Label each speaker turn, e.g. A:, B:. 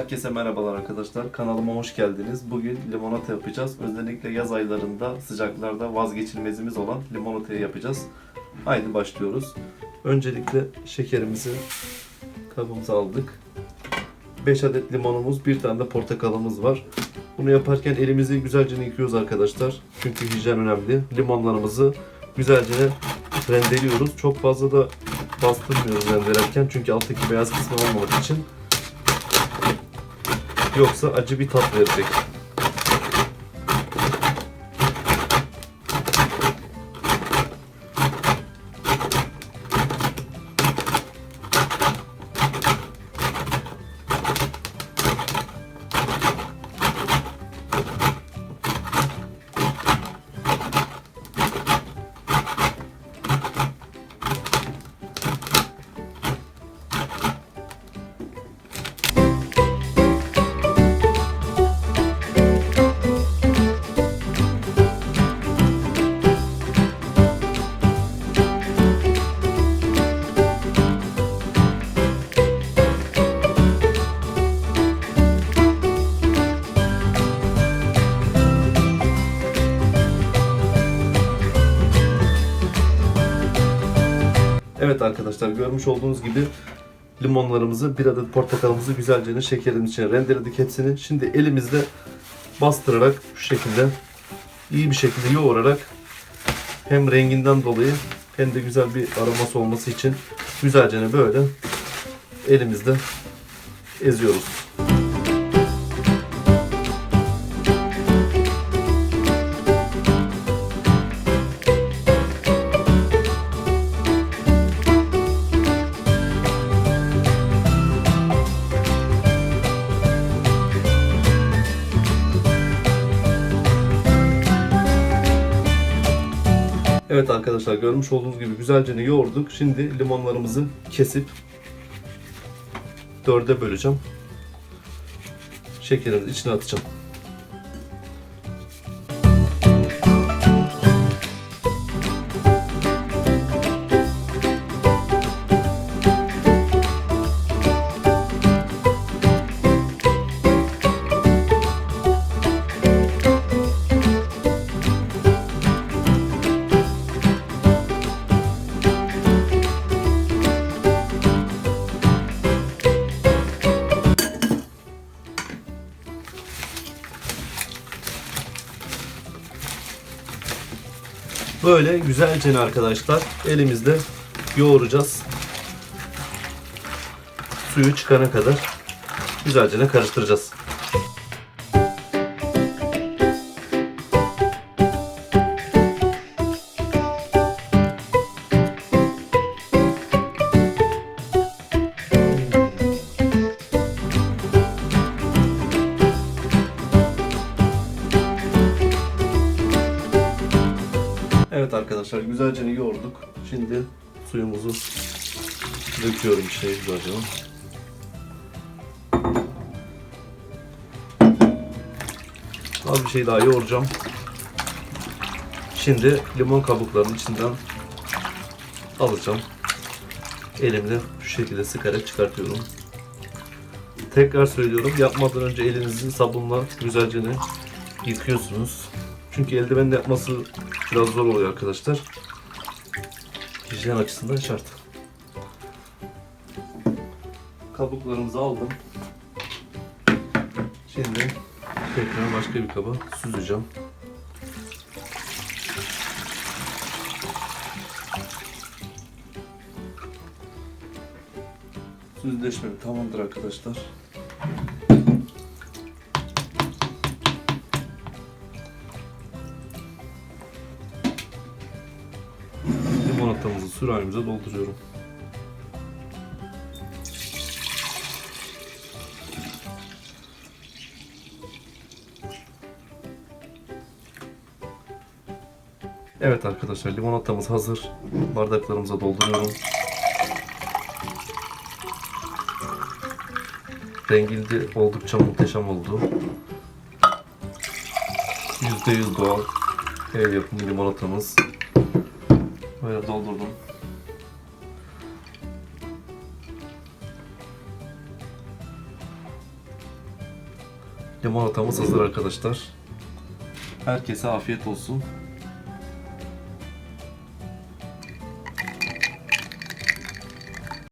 A: Herkese merhabalar arkadaşlar. Kanalıma hoş geldiniz. Bugün limonata yapacağız. Özellikle yaz aylarında sıcaklarda vazgeçilmezimiz olan limonatayı yapacağız. Haydi başlıyoruz. Öncelikle şekerimizi kabımıza aldık. 5 adet limonumuz, bir tane de portakalımız var. Bunu yaparken elimizi güzelce yıkıyoruz arkadaşlar. Çünkü hijyen önemli. Limonlarımızı güzelce rendeliyoruz. Çok fazla da bastırmıyoruz rendelerken çünkü alttaki beyaz kısmı olmamak için. Yoksa acı bir tat verecek. Evet arkadaşlar görmüş olduğunuz gibi limonlarımızı, bir adet portakalımızı güzelce şekerin içine rendeledik hepsini. Şimdi elimizde bastırarak şu şekilde iyi bir şekilde yoğurarak hem renginden dolayı hem de güzel bir aroması olması için güzelce böyle elimizde eziyoruz. Evet arkadaşlar görmüş olduğunuz gibi güzelce yoğurduk. Şimdi limonlarımızı kesip dörde böleceğim. Şekerimizi içine atacağım. Böyle güzelce arkadaşlar elimizde yoğuracağız. Suyu çıkana kadar güzelce karıştıracağız. Evet arkadaşlar güzelce yoğurduk. Şimdi suyumuzu döküyorum içine güzelce. Az bir şey daha yoğuracağım. Şimdi limon kabuklarının içinden alacağım. Elimle şu şekilde sıkarak çıkartıyorum. Tekrar söylüyorum yapmadan önce elinizi sabunla güzelce yıkıyorsunuz. Çünkü eldivenle yapması biraz zor oluyor arkadaşlar. Hijyen açısından şart. Kabuklarımızı aldım. Şimdi tekrar başka bir kaba süzeceğim. Süzleşmem tamamdır arkadaşlar. Sürahimize dolduruyorum. Evet arkadaşlar limonatamız hazır. Bardaklarımıza dolduruyorum. Rengi de oldukça muhteşem oldu. %100 doğal ev yapımı limonatamız. Böyle doldurdum. Limonatamız hazır arkadaşlar. Herkese afiyet olsun.